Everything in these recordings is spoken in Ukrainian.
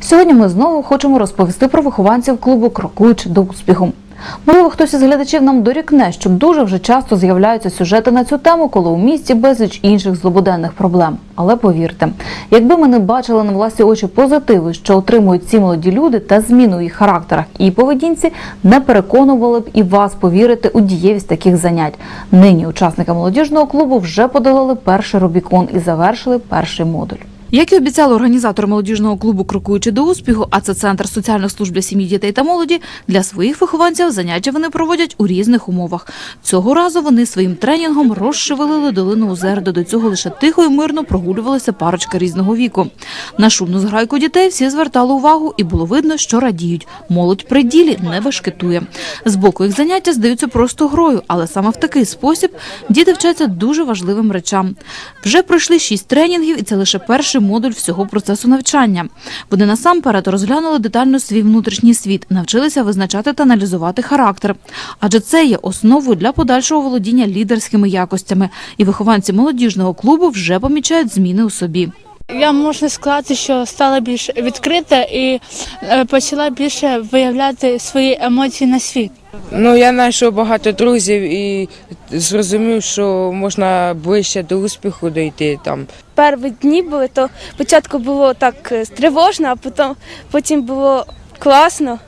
Сьогодні ми знову хочемо розповісти про вихованців клубу Крокуючи до успіху. Можливо, хтось із глядачів нам дорікне, що дуже вже часто з'являються сюжети на цю тему, коли у місті безліч інших злободенних проблем. Але повірте, якби ми не бачили на власні очі позитиви, що отримують ці молоді люди, та зміну їх характерах і поведінці, не переконували б і вас повірити у дієвість таких занять. Нині учасники молодіжного клубу вже подолали перший Рубікон і завершили перший модуль. Як і обіцяли організатори молодіжного клубу Крокуючи до успіху, а це центр соціальних служб для сім'ї, дітей та молоді. Для своїх вихованців заняття вони проводять у різних умовах. Цього разу вони своїм тренінгом розшевелили долину озер, де до цього лише тихо і мирно прогулювалися парочка різного віку. На шумну зграйку дітей всі звертали увагу, і було видно, що радіють. Молодь при ділі не бешкетує. Збоку їх заняття здаються просто грою, але саме в такий спосіб діти вчаться дуже важливим речам. Вже пройшли шість тренінгів, і це лише перший модуль всього процесу навчання. Вони насамперед розглянули детально свій внутрішній світ, навчилися визначати та аналізувати характер. Адже це є основою для подальшого володіння лідерськими якостями. І вихованці молодіжного клубу вже помічають зміни у собі. Я можна сказати, що стала більш відкрита і е, почала більше виявляти свої емоції на світ. Ну, я знайшов багато друзів і зрозумів, що можна ближче до успіху дійти там. перші дні були, то спочатку було так е, тривожно, а потім, потім було класно.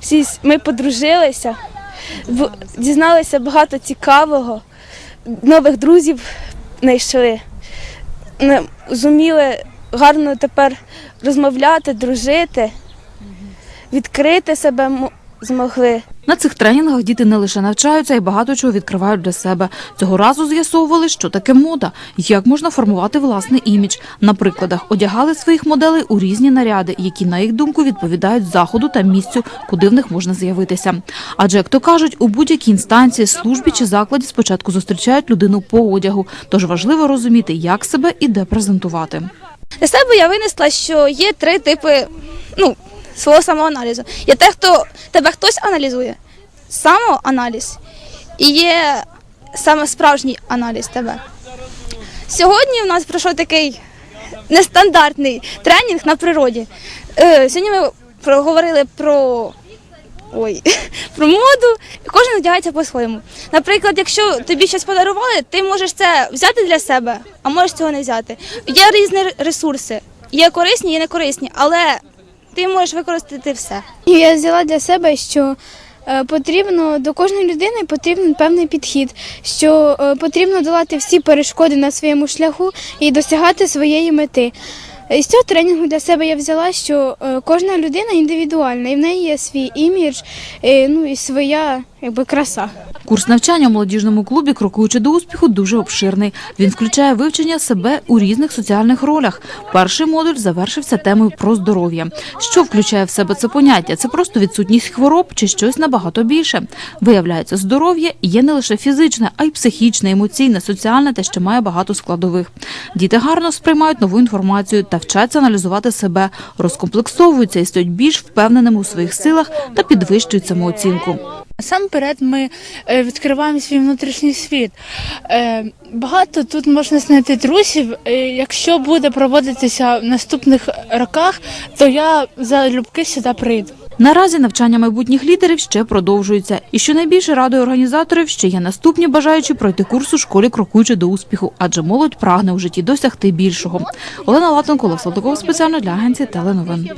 Всі ми подружилися, дізналися багато цікавого, нових друзів знайшли. Не- Зуміли гарно тепер розмовляти, дружити, відкрити себе змогли. На цих тренінгах діти не лише навчаються, й багато чого відкривають для себе. Цього разу з'ясовували, що таке мода, як можна формувати власний імідж. На прикладах одягали своїх моделей у різні наряди, які, на їх думку, відповідають заходу та місцю, куди в них можна з'явитися. Адже, як то кажуть, у будь-якій інстанції, службі чи закладі спочатку зустрічають людину по одягу. Тож важливо розуміти, як себе і де презентувати. Для себе я винесла, що є три типи ну, свого самоаналізу. Є те, хто тебе хтось аналізує, самоаналіз, і є саме справжній аналіз тебе. Сьогодні у нас пройшов такий нестандартний тренінг на природі. Е, сьогодні ми проговорили про. Ой, про моду, кожен одягається по-своєму. Наприклад, якщо тобі щось подарували, ти можеш це взяти для себе, а можеш цього не взяти. Є різні ресурси, є корисні, є некорисні, але ти можеш використати все. Я взяла для себе, що потрібно до кожної людини потрібен певний підхід, що е, потрібно долати всі перешкоди на своєму шляху і досягати своєї мети. Е, З цього тренінгу для себе я взяла, що е, кожна людина індивідуальна, і в неї є свій імідж, е, ну і своя якби краса. Курс навчання у молодіжному клубі Крокуючи до успіху дуже обширний. Він включає вивчення себе у різних соціальних ролях. Перший модуль завершився темою про здоров'я. Що включає в себе це поняття? Це просто відсутність хвороб чи щось набагато більше. Виявляється, здоров'я є не лише фізичне, а й психічне, емоційне, соціальне та ще має багато складових. Діти гарно сприймають нову інформацію та вчаться аналізувати себе, розкомплексовуються і стають більш впевненими у своїх силах та підвищують самооцінку. Насамперед ми е, відкриваємо свій внутрішній світ. Е, Багато тут можна знайти друзів. Е, Якщо буде проводитися в наступних роках, то я залюбки сюди прийду. Наразі навчання майбутніх лідерів ще продовжується. І що найбільше радує організаторів, ще є наступні бажаючі пройти курс у школі крокуючи до успіху, адже молодь прагне у житті досягти більшого. Олена Латенко, Олег Салтиков, спеціально для агенції теленовин.